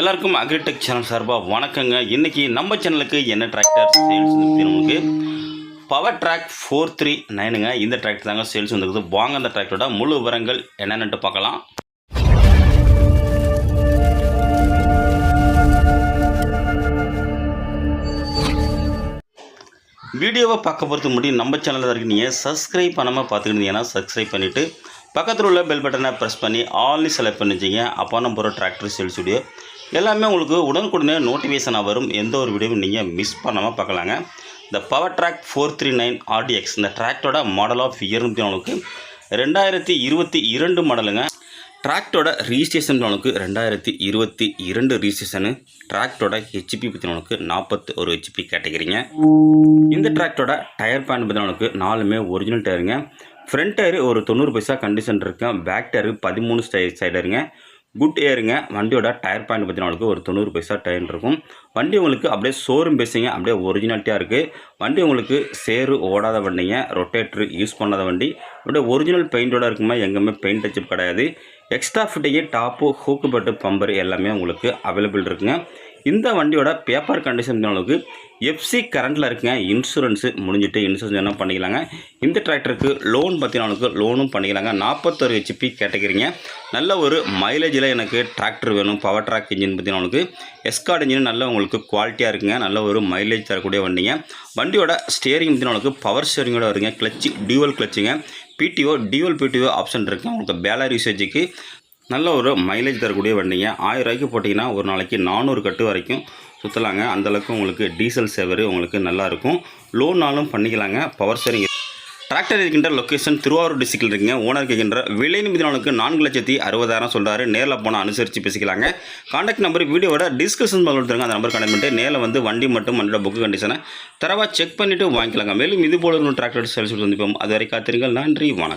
எல்லாருக்கும் agritech channel சார்பாக வணக்கங்க. இன்றைக்கி நம்ம சேனலுக்கு என்ன டிராக்டர் சேல்ஸ் உங்களுக்கு பவர் ட்ராக் ஃபோர் த்ரீ நைனுங்க இந்த டிராக்டர் தாங்க சேல்ஸ் வந்துருக்குது வாங்க அந்த டிராக்டரோட முழு விவரங்கள் என்னென்னட்டு பார்க்கலாம். வீடியோவை பார்க்க பொறுத்த முடியும் நம்ம சேனலில் இருக்கீங்க. சப்ஸ்கிரைப் பண்ணாமல் பார்த்துக்கிட்டீங்கன்னா சப்ஸ்கிரைப் பண்ணிவிட்டு பக்கத்தில் உள்ள பெல் பட்டனை ப்ரெஸ் பண்ணி ஆல்னி செலக்ட் பண்ணிச்சிங்க அப்போ நம்ம போகிற டிராக்டர் சேல்ஸ் வீடியோ எல்லாமே உங்களுக்கு உடனுக்குடனே நோட்டிஃபிகேஷனாக வரும். எந்த ஒரு வீடியோவும் நீங்கள் மிஸ் பண்ணாமல் பார்க்கலாங்க. இந்த power trac four three nine RDX இந்த டிராக்டரோட மாடல் ஆஃப் இயர்னு உங்களுக்கு ரெண்டாயிரத்தி இருபத்தி இரண்டு மாடலுங்க டிராக்டோட ரிஜிஸ்ட்ரேஷன் உனக்கு ரெண்டாயிரத்தி இருபத்தி இரண்டு ரிஜிஸ்ட்ரேஷனு ட்ராக்டோட ஹெச்பி பற்றி உனக்கு நாற்பத்தி ஒரு ஹெச்பி கேட்டகிரிங்க. இந்த ட்ராக்டோட டயர் பேண்ட் பற்றி உனக்கு நாலுமே ஒரிஜினல் டயருங்க ஃப்ரண்ட் டயரு ஒரு தொண்ணூறு பைசா கண்டிஷன் இருக்கேன் பேக் டயரு பதிமூணு ஸ்டை சைடருங்க குட் ஏருங்க வண்டியோட டயர் பாயிண்ட் பற்றி உங்களுக்கு ஒரு தொண்ணூறு பைசா டயர் இருக்கும். வண்டி உங்களுக்கு அப்படியே ஷோரூம் பேசிங்க அப்படியே ஒரிஜினாலிட்டியாக இருக்குது வண்டி உங்களுக்கு சேரு ஓடாத வண்டிங்க ரொட்டேட்ரு யூஸ் பண்ணாத வண்டி. அப்படியே ஒரிஜினல் பெயிண்டோட இருக்குமா எங்கேயுமே பெயிண்ட் டச்சப் கிடையாது. எக்ஸ்ட்ரா ஃபிட்டிங்கு டாப்பு ஹூக்கு பட்டு பம்பர் எல்லாமே உங்களுக்கு அவைலபிள் இருக்குங்க. இந்த வண்டியோட பேப்பர் கண்டிஷன் அளவுக்கு எஃப்சி கரண்ட்டில் இருக்குங்க. இன்சூரன்ஸு முடிஞ்சிட்டு இன்சூரன்ஸ் என்ன பண்ணிக்கலாங்க? இந்த டிராக்டருக்கு லோன் பற்றினவனுக்கு லோனும் பண்ணிக்கலாங்க. நாற்பத்தொரு ஹெச்பி கேட்டகிரிங்க நல்ல ஒரு மைலேஜில் எனக்கு டிராக்டர் வேணும். பவர் ட்ராக் இன்ஜின் பார்த்தீங்கன்னா எஸ்கார்ட் இன்ஜின் நல்ல உங்களுக்கு குவாலிட்டியாக இருக்குங்க. நல்ல ஒரு மைலேஜ் தரக்கூடிய வண்டிங்க. வண்டியோட ஸ்டியரிங் பற்றினவனுக்கு பவர் ஸ்டியரிங்கோட வருங்க. கிளச்சு டியூவல் கிளச்சுங்க பிடிஓ டியூவல் பிடிஓ ஆப்ஷன் இருக்குங்க உங்களுக்கு பேலர் யூசேஜுக்கு நல்ல ஒரு மைலேஜ் தரக்கூடிய வண்டிங்க. ஆயிரம் ரூபாய்க்கு போட்டிங்கன்னா ஒரு நாளைக்கு நானூறு கட்டு வரைக்கும் சுற்றலாங்க அந்தளவுக்கு உங்களுக்கு டீசல் சேவர் உங்களுக்கு நல்லாயிருக்கும் லோனாலும் லோன்னாலும் பண்ணிக்கலாங்க. பவர் ஸ்டேரிங் டிராக்டர் இருக்கின்ற லொக்கேஷன் திருவாரூர் டிஸ்ட்ரிக்டில் இருக்குங்க. ஓனர் கேட்கின்ற விலை நிமிடங்களுக்கு நான்கு லட்சத்தி அறுபதாயிரம் சொல்கிறாரு நேரில் போனால் அனுசரித்து பேசிக்கலாங்க. காண்டாக்ட் நம்பர் வீடியோவோட டிஸ்கஷன் கொடுத்துருங்க. அந்த நம்பர் கனெக்ட் பண்ணிட்டு நேரில் வந்து வண்டி மட்டும் வண்டியோட புக்கு கண்டிஷனை தரவாக செக் பண்ணிவிட்டு வாங்கிக்கலாங்க. மேலும் இது போல டிராக்டர் சேல்ஸ் சந்திப்போம். அது வரை காத்திருங்கள். நன்றி. வணக்கம்.